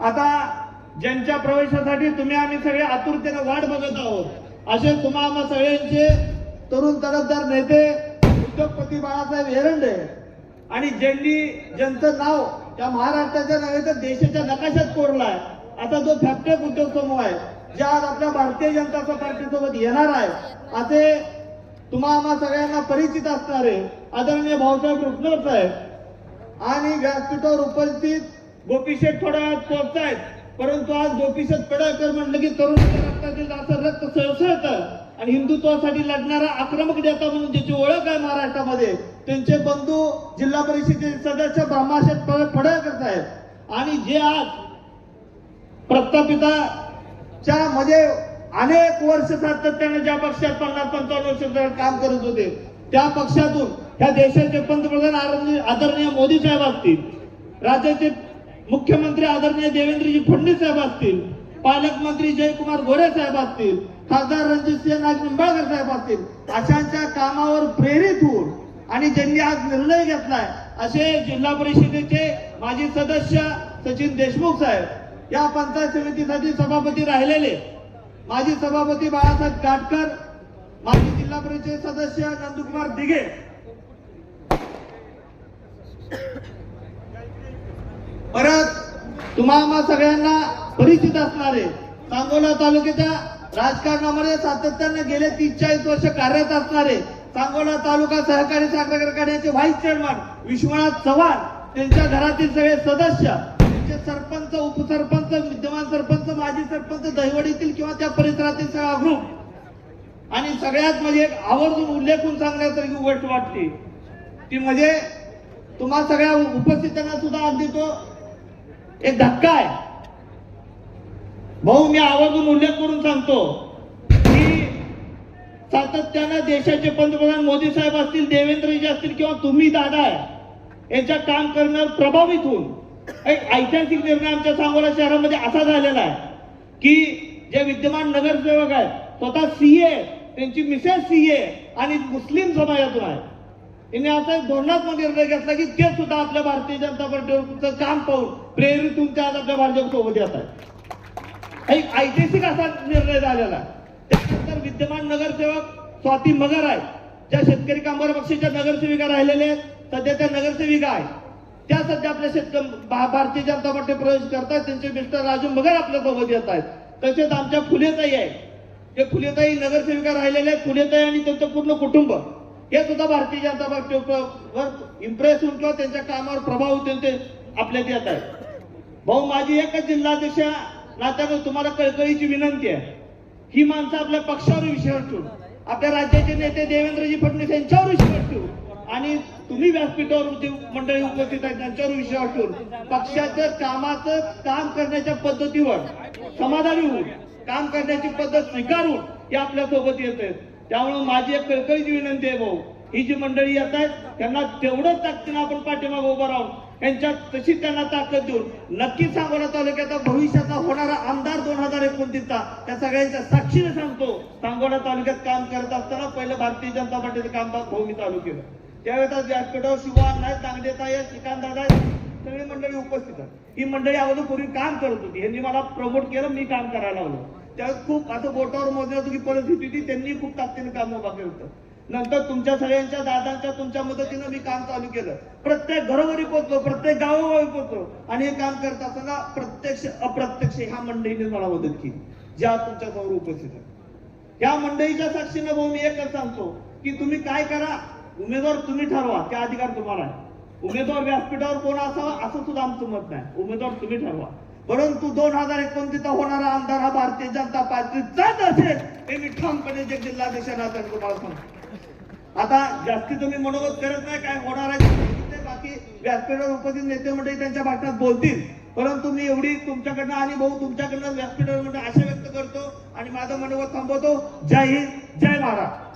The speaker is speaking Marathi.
आता ज्यांच्या प्रवेशासाठी तुम्ही आम्ही सगळे आतुरतेने वाट बघत आहोत. असे तुम्हा आम्हा सगळ्यांचे तरुण तरफदार नेते उद्योगपती बाळासाहेब एरंडे आणि ज्यांनी ज्यांचं नाव त्या महाराष्ट्राच्या नव्हे तर देशाच्या नकाशात कोरलाय आता जो फॅक्टरी उद्योग समूह आहे जे आज आपल्या भारतीय जनता पार्टीसोबत येणार आहे असे तुम्हा आम्हा सगळ्यांना परिचित असणारे आदरणीय भाऊसाहेब रुपनर साहेब आणि व्यासपीठावर उपस्थित गोपीशेठ थोड्या वेळात पोहोचतायत परंतु आज गोपीशेठ पडळकर म्हणलं की तरुण रक्तातील असं रक्त सळसळत आणि हिंदुत्वासाठी लढणारा आक्रमक नेता म्हणून ज्याची ओळख आहे महाराष्ट्रामध्ये त्यांचे बंधू जिल्हा परिषदेचे सदस्य ब्रह्माशेठ पडळकर साहेब. आणि जे आज प्रस्थापिताच्या मध्ये म्हणजे अनेक वर्ष सातत्याने ज्या पक्षात पन्नास पंचावन्न वर्ष काम करत होते त्या पक्षातून ह्या देशाचे पंतप्रधान आदरणीय मोदी साहेब असतील राज्याचे मुख्यमंत्री आदरणीय देवेंद्रजी फडणवीस साहेब असतील पालकमंत्री जयकुमार गोरे साहेब असतील खासदार रणजितसिंह नाईक निंबाळकर साहेब असतील अशांच्या कामावर प्रेरित होऊन आणि ज्यांनी आज निर्णय घेतलाय असे जिल्हा परिषदेचे माजी सदस्य सचिन देशमुख साहेब या पंचायत समितीसाठी सभापती राहिलेले माजी सभापती बाळासाहेब काटकर माजी जिल्हा परिषद सदस्य नंदकुमार दिघे. परत तुम्हा सगळ्यांना परिचित असणारे सांगोला तालुक्याच्या राजकारणामध्ये सातत्याने गेले तीस चाळीस वर्ष कार्यरत असणारे सांगोला तालुका सहकारी साखर कारखान्याचे व्हाईस चेअरमन विश्वनाथ चव्हाण त्यांच्या घरातील सगळे सदस्य त्यांचे सरपंच उपसरपंच विद्यमान सरपंच माजी सरपंच दहिवडीतील किंवा त्या परिसरातील सगळा ग्रुप आणि सगळ्यात म्हणजे एक आवर्जून उल्लेखून सांगण्यासारखी गोष्ट वाटते. ती म्हणजे तुम्हा सगळ्या उपस्थितांना सुद्धा अगदी तो एक धक्का आहे. भाऊ मी आवर्जून उल्लेख करून सांगतो. की सातत्यानं देशाचे पंतप्रधान मोदी साहेब असतील देवेंद्रजी असतील किंवा तुम्ही दादा आहे यांच्या काम करण्यावर प्रभावित होऊन एक ऐतिहासिक निर्णय आमच्या सांगोला शहरामध्ये असा झालेला आहे की जे विद्यमान नगरसेवक आहेत स्वतः सीए त्यांची मिसेस सीए आणि मुस्लिम समाजातून आहे यांनी असा एक धोरणात्मक निर्णय घेतला की ते सुद्धा आपल्या भारतीय जनता पार्टीचं काम पाहून प्रेरित होऊन ते आज आपल्या भाजप सोबत येत आहेत. एक ऐतिहासिक असा निर्णय झालेला. आहे. त्यानंतर विद्यमान नगरसेवक स्वाती मगर आहे ज्या शेतकरी कामगार पक्षाच्या नगरसेविका राहिलेल्या आहेत सध्या त्या नगरसेविका आहेत. त्या सध्या आपल्या शेतकरी भा- भारतीय जनता पार्टी प्रवेश करतात त्यांचे मिस्टर राजू मगर आपल्यासोबत येत आहेत. तसेच आमच्या फुलेताई आहे ते फुलेताई नगरसेविका राहिलेले आहेत. फुलेताई आणि त्यांचं पूर्ण कुटुंब. हे सुद्धा भारतीय जनता पार्टी इम्प्रेस होऊन किंवा त्यांच्या कामावर प्रभाव होऊन ते आपल्यात येत आहेत. भाऊ माझी एकच जिल्हाध्यक्ष नात्यानं तुम्हाला कळकळीची विनंती आहे. ही माणसं आपल्या पक्षावर विश्वास ठेवून आपल्या राज्याचे नेते देवेंद्रजी फडणवीस यांच्यावर विश्वास ठेवून आणि तुम्ही व्यासपीठावर जे मंडळी उपस्थित आहेत त्यांच्यावर विश्वास ठेवून पक्षाचं कामाचं काम करण्याच्या पद्धतीवर समाधानी होऊन काम करण्याची पद्धत स्वीकारून हे आपल्यासोबत येत आहेत. त्यामुळे माझी एक कळकळीची विनंती आहे भाऊ. ही जी मंडळी येत आहेत त्यांना तेवढंच ताकदीनं आपण पाठीमागे उभं राहून यांच्यात तशी त्यांना ताकद देऊन नक्कीच सांगोला तालुक्याचा भविष्याचा होणारा आमदार दोन हजार एकोणतीसचा त्या सगळ्यांच्या साक्षीने सांगतो सांगोला तालुक्यात काम करत असताना पहिलं भारतीय जनता पार्टीचं काम भाऊ मी चालू केलं त्यावेळेस व्यासपीठावर शिवान नाही तांगडेता आहे श्रीकांत दादा सगळी मंडळी उपस्थित आहेत. ही मंडळी अगोदर पूर्वी काम करत होती. यांनी मला प्रमोट केलं मी काम करायला लावलं त्या खूप असं बोटावर मोजण्याची परिस्थिती होती त्यांनी खूप ताकदीने काम उभा केलं होतं. नंतर तुमच्या सगळ्यांच्या दादांच्या तुमच्या मदतीनं मी काम चालू केलं. प्रत्येक घरोघरी पोहोचलो प्रत्येक गावोगावी पोहोचलो. आणि हे काम करत असताना प्रत्यक्ष अप्रत्यक्ष ह्या मंडळीने मला मदत केली ज्या तुमच्यासमोर उपस्थित आहेत. या मंडळीच्या साक्षीनं भाऊ मी एकच सांगतो की तुम्ही काय करा उमेदवार तुम्ही ठरवा त्या अधिकार तुम्हाला आहे उमेदवार व्यासपीठावर कोण असावा असं सुद्धा आमचं मत नाही. उमेदवार तुम्ही ठरवा. परंतु दोन हजार एकोणतीसचा होणारा आमदार हा भारतीय जनता पार्टीचाच असेल हे मी ठामपणे जे जिल्हाध्यक्ष नात्याने तुम्हाला सांगतो. आता जास्ती तुम्ही मनोगत करत नाही काय होणार आहे बाकी व्यासपीठावर उपस्थित नेते मंडळी त्यांच्या भाषणात बोलतील. परंतु मी एवढी तुमच्याकडनं आणि भाऊ तुमच्याकडनं व्यासपीठावर म्हणजे आशा व्यक्त करतो आणि माझं मनोगत थांबवतो. जय हिंद जय महाराष्ट्र.